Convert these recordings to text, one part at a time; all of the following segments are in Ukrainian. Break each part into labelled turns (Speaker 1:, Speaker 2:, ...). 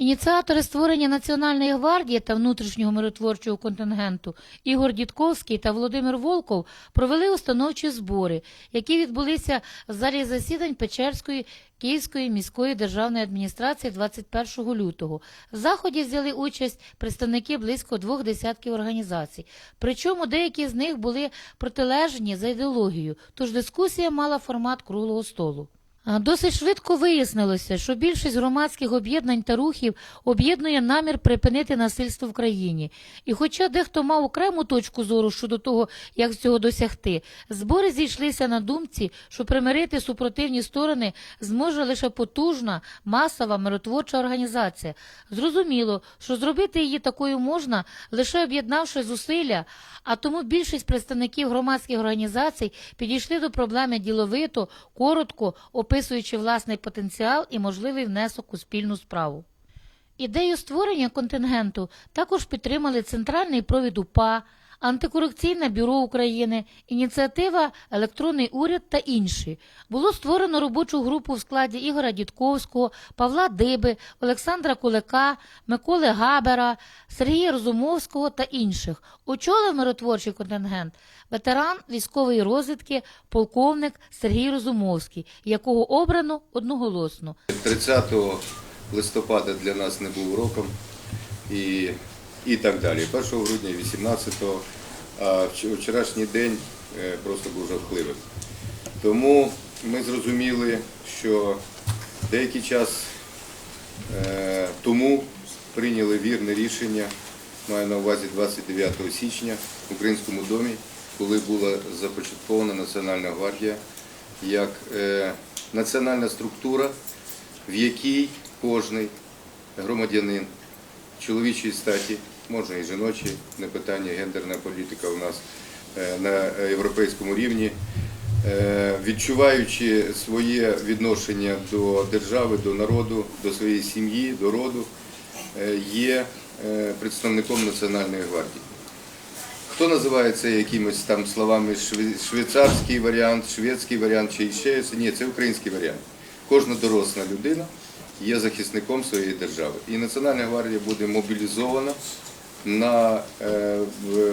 Speaker 1: Ініціатори створення Національної гвардії та внутрішнього миротворчого контингенту Ігор Дідковський та Володимир Волков провели установчі збори, які відбулися в залі засідань Печерської Київської міської державної адміністрації 21 лютого. В заході взяли участь представники близько двох десятків організацій. Причому деякі з них були протилежні за ідеологією, тож дискусія мала формат круглого столу. Досить швидко вияснилося, що більшість громадських об'єднань та рухів об'єднує намір припинити насильство в країні. І хоча дехто мав окрему точку зору щодо того, як цього досягти, збори зійшлися на думці, що примирити супротивні сторони зможе лише потужна, масова миротворча організація. Зрозуміло, що зробити її такою можна, лише об'єднавши зусилля, а тому більшість представників громадських організацій підійшли до проблеми діловито, коротко, описуючи власний потенціал і можливий внесок у спільну справу. Ідею створення контингенту також підтримали Центральний провід УПА, Антикорупційне бюро України, ініціатива Електронний уряд та інші. Було створено робочу групу в складі Ігоря Дідковського, Павла Диби, Олександра Кулика, Миколи Габера, Сергія Розумовського та інших. Очолив миротворчий контингент ветеран військової розвідки, полковник Сергій Розумовський, якого обрано одноголосно.
Speaker 2: 30 листопада для нас не був роком і, і так далі. 1 грудня, 18-го, а вчорашній день е, просто був жахливим. Тому ми зрозуміли, що деякий час е, тому прийняли вірне рішення, маю на увазі 29 січня в Українському домі, коли була започаткована Національна гвардія як е, національна структура, в якій кожний громадянин чоловічої статі, можна і жіночі, не питання, гендерна політика у нас е, на європейському рівні, е, відчуваючи своє відношення до держави, до народу, до своєї сім'ї, до роду, е, є представником Національної гвардії. Хто називає це якимось там словами шве- швейцарський варіант, шведський варіант чи ще? Ні, це український варіант. Кожна доросла людина є захисником своєї держави. І Національна гвардія буде мобілізована на е,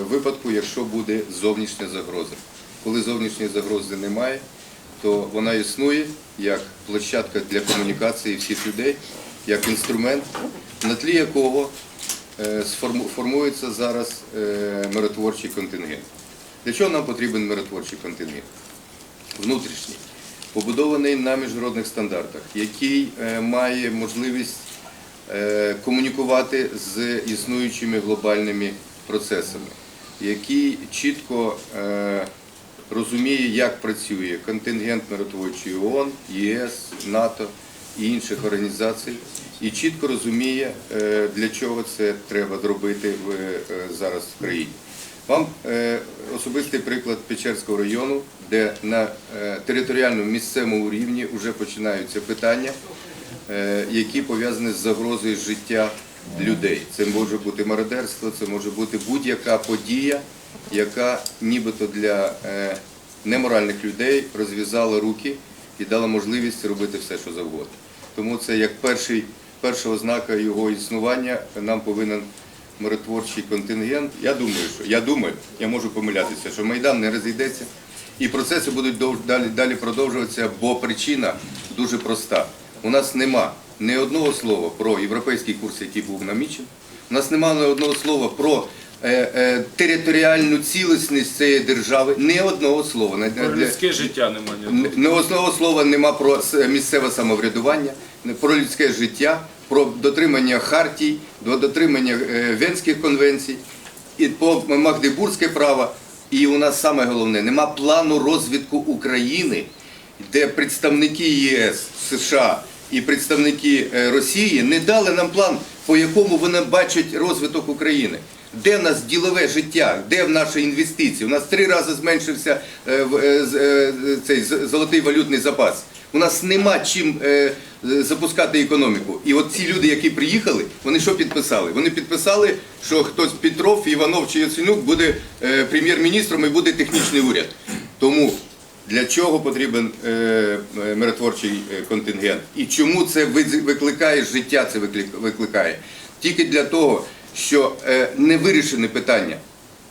Speaker 2: випадку, якщо буде зовнішня загроза. Коли зовнішньої загрози немає, то вона існує як площадка для комунікації всіх людей, як інструмент, на тлі якого е, формується зараз е, миротворчий контингент. Для чого нам потрібен миротворчий контингент? Внутрішній, побудований на міжнародних стандартах, який е, має можливість е, комунікувати з існуючими глобальними процесами, який чітко е, розуміє, як працює контингент миротворчої ООН, ЄС, НАТО і інших організацій, і чітко розуміє, для чого це треба зробити зараз в країні. Вам е, особистий приклад Печерського району, де на е, територіальному місцевому рівні вже починаються питання, е, які пов'язані з загрозою життя людей. Це може бути мародерство, це може бути будь-яка подія, яка нібито для неморальних людей розв'язала руки і дала можливість робити все, що завгодно. Тому це як перший, перша ознака його існування нам повинен миротворчий контингент. Я думаю, що я думаю, я можу помилятися, що Майдан не розійдеться, і процеси будуть далі, далі продовжуватися, бо причина дуже проста. У нас нема ні одного слова про європейський курс, який був намічений. У нас немає ні одного слова про е, е, територіальну цілісність цієї держави. Ні одного слова.
Speaker 3: Про людське життя немає. ні
Speaker 2: одного слова нема про місцеве самоврядування, про людське життя, про дотримання хартій, до дотримання е, Венських конвенцій, і по Магдебурзьке право. І у нас саме головне, нема плану розвитку України, де представники ЄС, США і представники е, Росії не дали нам план, по якому вони бачать розвиток України. Де в нас ділове життя, де в наші інвестиції? У нас три рази зменшився е, цей золотий валютний запас. У нас нема чим запускати економіку. І от ці люди, які приїхали, вони що підписали? Вони підписали, що хтось Петров, Іванов чи Яценюк буде е, прем'єр-міністром і буде технічний уряд. Тому Для чого потрібен е, е, миротворчий е, контингент? І чому це викликає життя? Це викликає тільки для того, що е, не вирішене питання,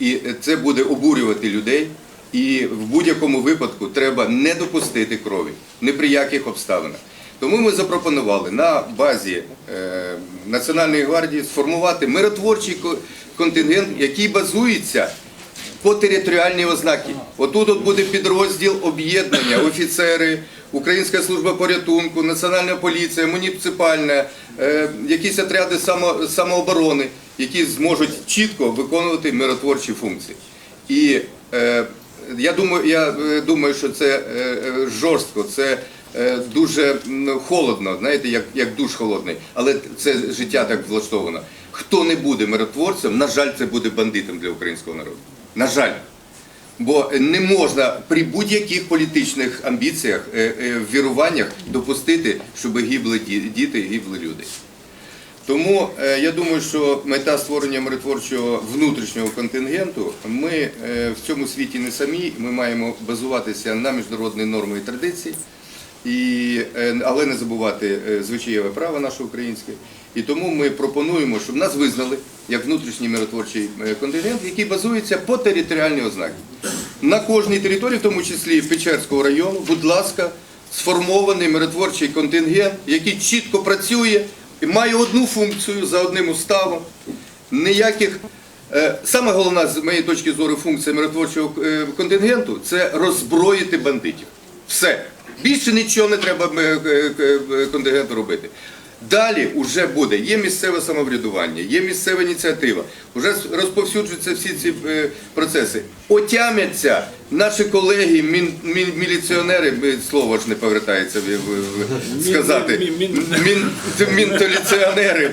Speaker 2: і е, це буде обурювати людей. І в будь-якому випадку треба не допустити крові ні при яких обставинах. Тому ми запропонували на базі е, Національної гвардії сформувати миротворчий контингент, який базується по територіальній ознаки. Отут от буде підрозділ об'єднання, офіцери, Українська служба порятунку, Національна поліція, муніципальна, е, якісь отряди само, самооборони, які зможуть чітко виконувати миротворчі функції. І е, я думаю, я думаю, що це жорстко, це дуже холодно, знаєте, як, як душ холодний, але це життя так влаштовано. Хто не буде миротворцем, на жаль, це буде бандитом для українського народу. На жаль. Бо не можна при будь-яких політичних амбіціях, е, е, віруваннях допустити, щоб гибли діти, гибли люди. Тому е, я думаю, що мета створення миротворчого внутрішнього контингенту, ми е, в цьому світі не самі, ми маємо базуватися на міжнародні норми і традиції, і, е, але не забувати е, звичаєве право наше українське. І тому ми пропонуємо, щоб нас визнали як внутрішній миротворчий е, контингент, який базується по територіальній ознаки. На кожній території, в тому числі Печерського району, будь ласка, сформований миротворчий контингент, який чітко працює і має одну функцію за одним уставом. Ніяких саме головна з моєї точки зору функція миротворчого контингенту це роззброїти бандитів. Все. Більше нічого не треба е, е, е, контингенту робити. Далі вже буде, є місцеве самоврядування, є місцева ініціатива, вже розповсюджуються всі ці процеси. Отямяться наші колеги, мін, мін, міліціонери, слово ж не повертається сказати,
Speaker 3: мін- мін-
Speaker 2: мін, мінтоліціонери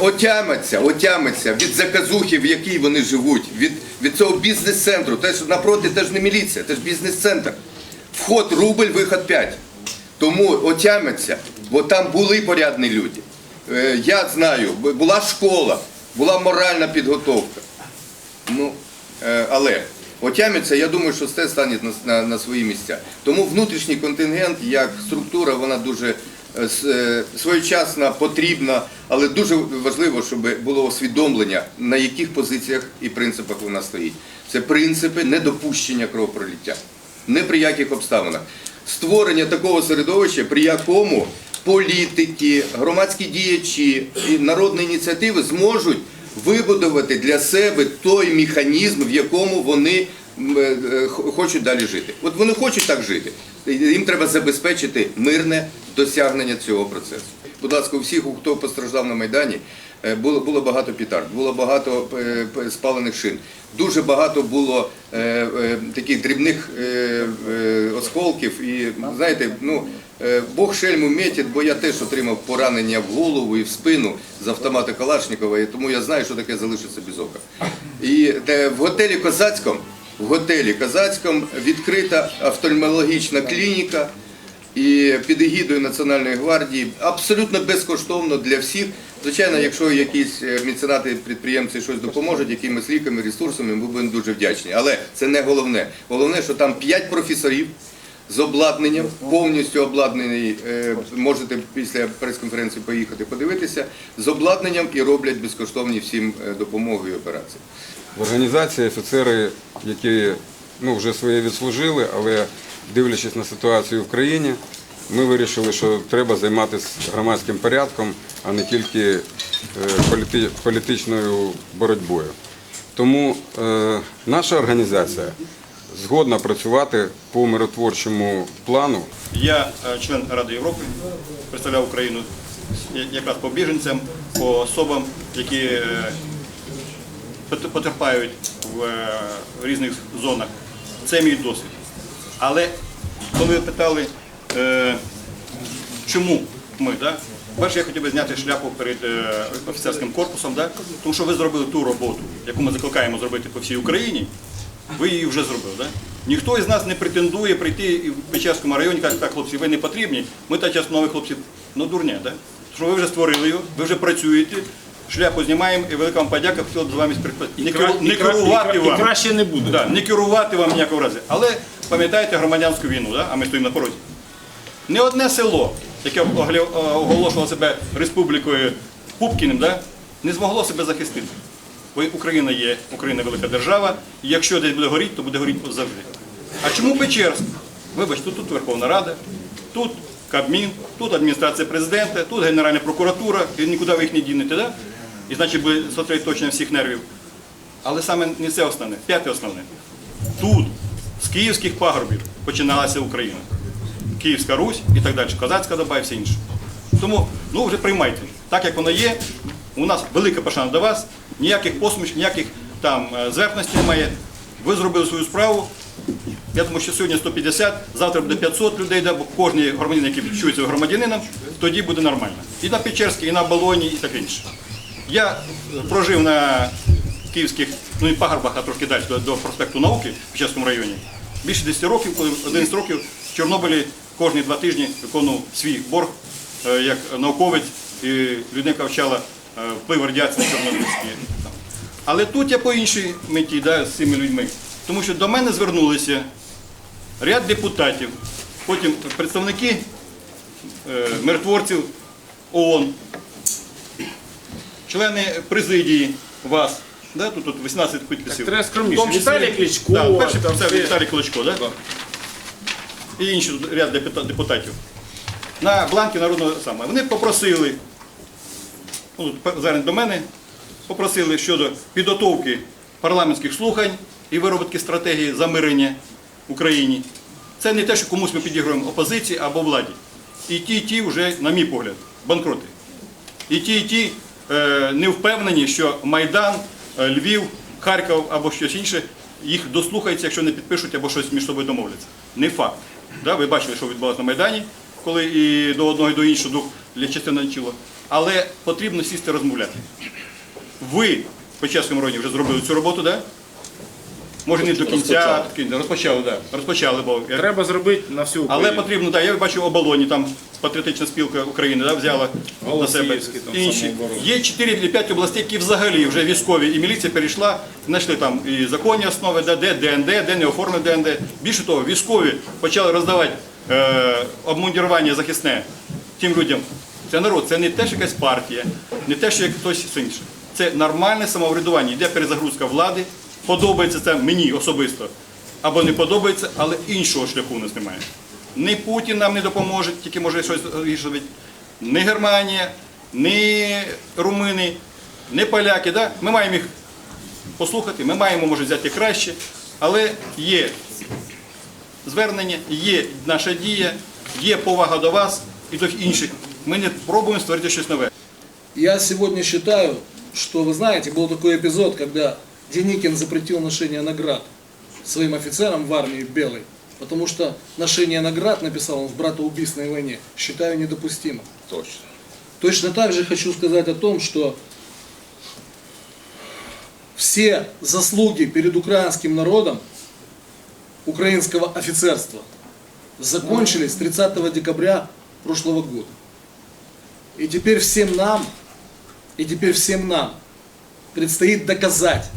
Speaker 2: отяматься, отяматься від заказухи, в якій вони живуть, від, від цього бізнес-центру. Теж напроти теж не міліція, теж бізнес-центр. Вход рубль, виход 5. Тому отямяться, бо там були порядні люди. Е, Я знаю, була школа, була моральна підготовка. Ну, е, але отямиться, я думаю, що все стане на, на, свої місця. Тому внутрішній контингент як структура, вона дуже е, своєчасна, потрібна, але дуже важливо, щоб було усвідомлення, на яких позиціях і принципах вона стоїть. Це принципи недопущення кровопролиття. Не при яких обставинах. Створення такого середовища, при якому політики, громадські діячі і народні ініціативи зможуть вибудувати для себе той механізм, в якому вони е, хочуть далі жити. От вони хочуть так жити. Їм треба забезпечити мирне досягнення цього процесу. Будь ласка, у всіх, хто постраждав на Майдані, е, було, було багато петард, було багато е, спалених шин. Дуже багато було е, таких дрібних осколків. І знаєте, ну Бог шельму метить, бо я теж отримав поранення в голову і в спину з автомата Калашникова, і тому я знаю, що таке залишиться без ока. І в готелі Козацькому, в готелі Козацькому відкрита офтальмологічна клініка і під егідою Національної гвардії абсолютно безкоштовно для всіх. Звичайно, якщо якісь е, меценати, підприємці щось допоможуть, якимись ліками, ресурсами, ми будемо дуже вдячні. Але це не головне. Головне, що там 5 професорів з обладнанням, повністю обладнаний, е, можете після прес-конференції поїхати подивитися, з обладнанням і роблять безкоштовні всім е, допомогу і операції.
Speaker 3: В організації офіцери, які ну, вже своє відслужили, але дивлячись на ситуацію в країні, ми вирішили, що треба займатися громадським порядком, а не тільки е, політичною боротьбою. Тому е, наша організація згодна працювати по миротворчому плану
Speaker 4: Я е, член Ради Європи, представляв Україну якраз по біженцям, по особам, які потерпають в різних зонах. Це мій досвід. Але коли ви питали, е, чому ми, да? перше, я хотів би зняти шляпу перед е, офіцерським корпусом, да? тому що ви зробили ту роботу, яку ми закликаємо зробити по всій Україні, ви її вже зробили. Да? Ніхто із нас не претендує прийти і в Печерському районі, каже, так, хлопці, ви не потрібні, ми та час нових хлопців, ну дурня, да? що ви вже створили його, ви вже працюєте, шляпу знімаємо і велика вам подяка, хотіла б з вами співпрацювати. Не, керу- не керувати
Speaker 5: і,
Speaker 4: вам.
Speaker 5: краще не буде.
Speaker 4: Да, не керувати вам ніякого разу. Але пам'ятаєте громадянську війну, да? а ми стоїмо на порозі. Не одне село, яке оглі- оголошувало себе республікою Пупкіним, да? не змогло себе захистити. Бо Україна є, Україна велика держава, і якщо десь буде горіти, то буде горіти завжди. А чому Печерськ? Вибачте, тут Верховна Рада, тут Кабмін, тут адміністрація президента, тут Генеральна прокуратура, і нікуди ви їх не дінете, да? і значить буде сосредоточення всіх нервів. Але саме не це основне, п'яте основне. Тут, з київських пагорбів, починалася Україна. Київська Русь і так далі, козацька доба і все інше. Тому ну вже приймайте. Так як воно є, у нас велика пошана до вас, ніяких посмішок, ніяких там е, зверхностей немає. Ви зробили свою справу. Я думаю, що сьогодні 150, завтра буде 500 людей, бо кожен громадянин, який відчується громадянином, тоді буде нормально. І на Печерській, і на Болоні, і таке інше. Я прожив на київських, ну і пагорбах, а трошки далі до проспекту науки в Печерському районі. Більше 10 років, коли 11 років в Чорнобилі кожні два тижні виконував свій борг е, як науковець, і людина яка вчала е, вплив радіації на Чорнобильські. Але тут я по іншій меті да, з цими людьми. Тому що до мене звернулися ряд депутатів, потім представники е, миротворців ООН, члени президії вас. Да, тут, тут 18 підписів.
Speaker 5: треба скромніше. Віталій Кличко,
Speaker 4: Да, перший
Speaker 5: там
Speaker 4: це. Віталій Кличко, да? і інші тут ряд депута- депутатів. На бланки народного саме. Вони попросили, ну, тут звернення до мене, попросили щодо підготовки парламентських слухань і виробітки стратегії замирення в Україні. Це не те, що комусь ми підігруємо опозиції або владі. І ті, і ті вже, на мій погляд, банкроти. І ті, і ті е, не впевнені, що Майдан, Львів, Харків або щось інше їх дослухаються, якщо не підпишуть або щось між собою домовляться. Не факт. Да? Ви бачили, що відбувалося на Майдані, коли і до одного і до іншого дух для частини нічого. Але потрібно сісти розмовляти. Ви по Чеському районі вже зробили цю роботу, да? Може не до кінця розпочали, да. розпочали, бо я-
Speaker 5: Треба зробити на всю Україну.
Speaker 4: але потрібно, так, я бачу оболоні, там патріотична спілка України да, взяла на себе
Speaker 5: Голосіївський, там,
Speaker 4: інші.
Speaker 5: самооборона.
Speaker 4: Є 4 чи 5 областей, які взагалі вже військові, і міліція перейшла, знайшли там і законні основи, да, де ДНД, де не оформлено ДНД. Більше того, військові почали роздавати е, обмундірування захисне тим людям. Це народ, це не те, що якась партія, не те, що як хтось інше. Це нормальне самоврядування, йде перезагрузка влади. Подобається це мені особисто або не подобається, але іншого шляху у нас немає. Ні Путін нам не допоможе, тільки може щось вирішувати, ні Германія, ні румини, ні поляки. Да? Ми маємо їх послухати, ми маємо, може, взяти краще, але є звернення, є наша дія, є повага до вас і до інших. Ми не пробуємо створити щось нове.
Speaker 6: Я сегодня считаю, что, вы знаете, был такой эпизод, когда Деникин запретил ношение наград своим офицерам в армии белой, потому что ношение наград, написал он в братоубийственной войне, считаю недопустимым.
Speaker 5: Точно.
Speaker 6: Точно так же хочу сказать о том, что все заслуги перед украинским народом, украинского офицерства, закончились 30 декабря прошлого года. И теперь всем нам, и теперь всем нам предстоит доказать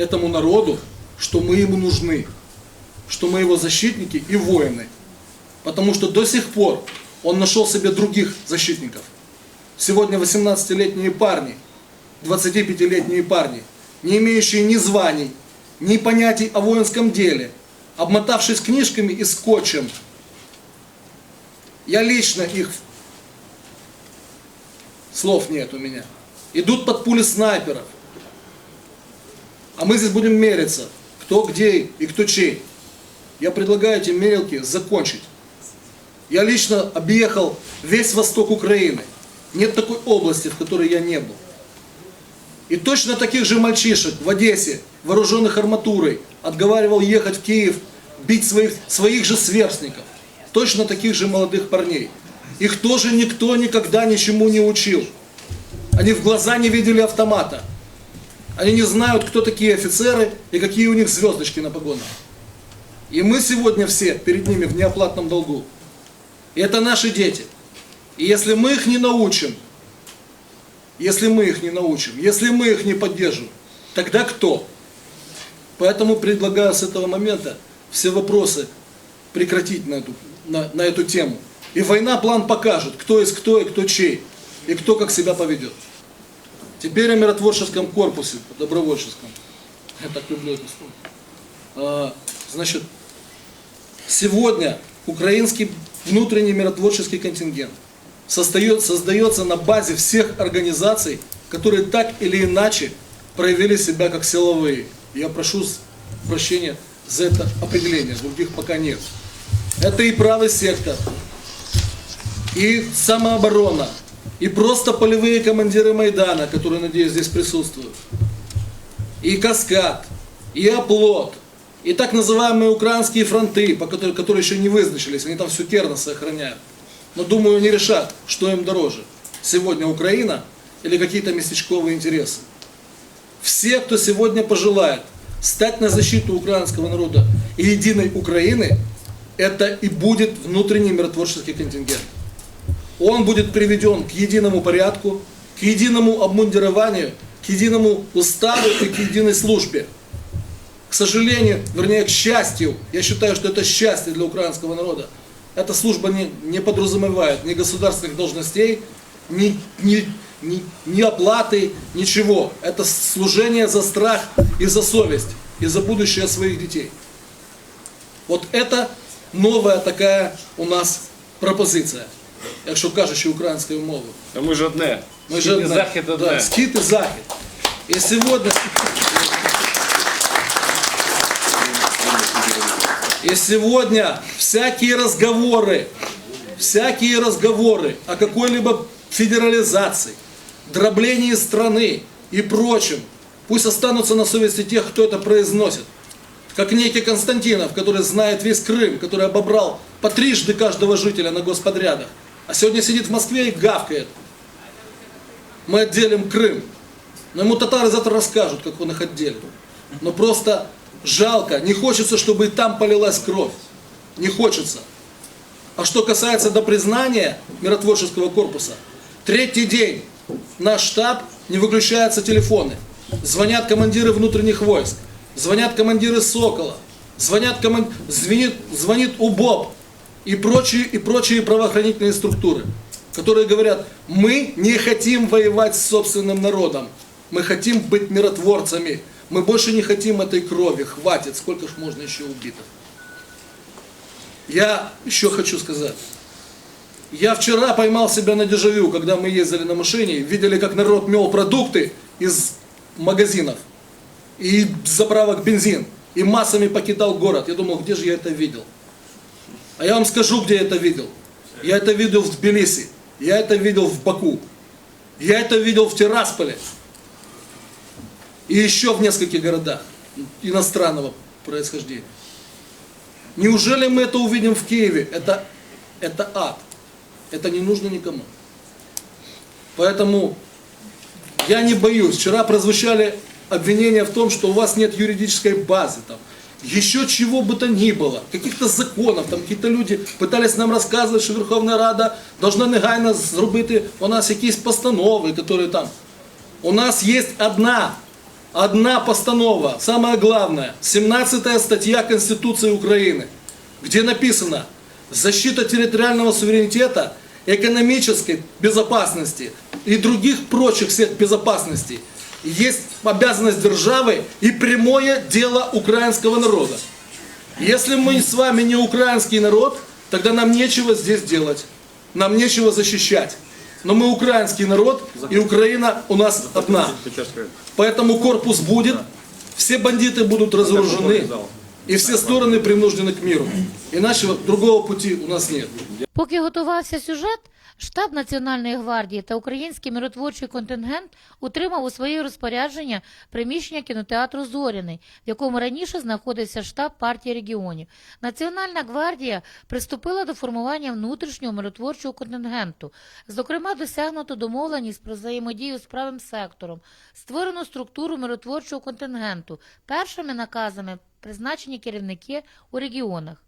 Speaker 6: этому народу, что мы ему нужны, что мы его защитники и воины. Потому что до сих пор он нашел себе других защитников. Сегодня 18-летние парни, 25-летние парни, не имеющие ни званий, ни понятий о воинском деле, обмотавшись книжками и скотчем. Я лично их, слов нет у меня, идут под пули снайперов. А мы здесь будем мериться, кто где и кто чей. Я предлагаю эти мерилки закончить. Я лично объехал весь восток Украины. Нет такой области, в которой я не был. И точно таких же мальчишек в Одессе, вооруженных арматурой, отговаривал ехать в Киев, бить своих, своих же сверстников. Точно таких же молодых парней. Их тоже никто никогда ничему не учил. Они в глаза не видели автомата. Они не знают, кто такие офицеры и какие у них звездочки на погонах. И мы сегодня все перед ними в неоплатном долгу. И это наши дети. И если мы их не научим, если мы их не научим, если мы их не поддержим, тогда кто? Поэтому предлагаю с этого момента все вопросы прекратить на эту, на, на эту тему. И война план покажет, кто есть кто и кто чей, и кто как себя поведет. Теперь о миротворческом корпусе, добровольческом. Я так люблю это слово. А, Значит, сегодня украинский внутренний миротворческий контингент создает, создается на базе всех организаций, которые так или иначе проявили себя как силовые. Я прошу прощения за это определение, других пока нет. Это и правый сектор, и самооборона, и просто полевые командиры Майдана, которые, надеюсь, здесь присутствуют, и Каскад, и Оплот, и так называемые украинские фронты, по которым, которые еще не вызначились, они там все Кернеса охраняют. Но думаю, они решат, что им дороже. Сегодня Украина или какие-то местечковые интересы. Все, кто сегодня пожелает стать на защиту украинского народа и единой Украины, это и будет внутренний миротворческий контингент. Он будет приведен к единому порядку, к единому обмундированию, к единому уставу и к единой службе. К сожалению, вернее, к счастью, я считаю, что это счастье для украинского народа. Эта служба не, не подразумевает ни государственных должностей, ни, ни, ни, ни оплаты, ничего. Это служение за страх и за совесть, и за будущее своих детей. Вот это новая такая у нас пропозиція, якщо кажучи українською мовою.
Speaker 5: А ми ж одне.
Speaker 6: Ми
Speaker 5: Схід і
Speaker 6: одне.
Speaker 5: захід одне.
Speaker 6: Да, схід і захід. І сьогодні... И сегодня всякие разговоры, всякие разговоры о какой-либо федерализации, дроблении страны и прочем, пусть останутся на совести тех, кто это произносит. Как некий Константинов, который знает весь Крым, который обобрал по трижды каждого жителя на господрядах, а сегодня сидит в Москве и гавкает. Мы отделим Крым. Но ему татары завтра расскажут, как он их отделил. Но просто жалко, не хочется, чтобы и там полилась кровь. Не хочется. А что касается до признания миротворческого корпуса, третий день наш штаб не выключаются телефоны. Звонят командиры внутренних войск, звонят командиры Сокола, звонят коман... звонит, звонит УБОП и прочие, и прочие правоохранительные структуры, которые говорят, мы не хотим воевать с собственным народом, мы хотим быть миротворцами, мы больше не хотим этой крови, хватит, сколько ж можно еще убитых. Я еще хочу сказать. Я вчера поймал себя на дежавю, когда мы ездили на машине, видели, как народ мел продукты из магазинов и заправок бензин, и массами покидал город. Я думал, где же я это видел? А я вам скажу, где я это видел. Я это видел в Тбилиси, я это видел в Баку, я это видел в Тирасполе и еще в нескольких городах иностранного происхождения. Неужели мы это увидим в Киеве? Это, это ад. Это не нужно никому. Поэтому я не боюсь. Вчера прозвучали обвинения в том, что у вас нет юридической базы. Там, еще чего бы то ни было, каких-то законов, там какие-то люди пытались нам розказувати, що Верховна Рада должна негайно зробити у нас якісь постанови, які там. У нас есть одна, одна постанова, самое главное, 17 статья Конституции Украины, где написано «Защита территориального суверенитета, экономической безопасности и других прочих всех безопасностей есть обязанность державы и прямое дело украинского народа. Если мы с вами не украинский народ, тогда нам нечего здесь делать, нам нечего защищать. Но мы украинский народ, и Украина у нас одна. Поэтому корпус будет, все бандиты будут разоружены, и все стороны принуждены к миру. Иначе другого пути у нас нет.
Speaker 1: Поки готувався сюжет, штаб Національної гвардії та український миротворчий контингент утримав у своє розпорядження приміщення кінотеатру Зоряний, в якому раніше знаходився штаб партії регіонів. Національна гвардія приступила до формування внутрішнього миротворчого контингенту. Зокрема, досягнуто домовленість про взаємодію з правим сектором, створено структуру миротворчого контингенту. Першими наказами призначені керівники у регіонах.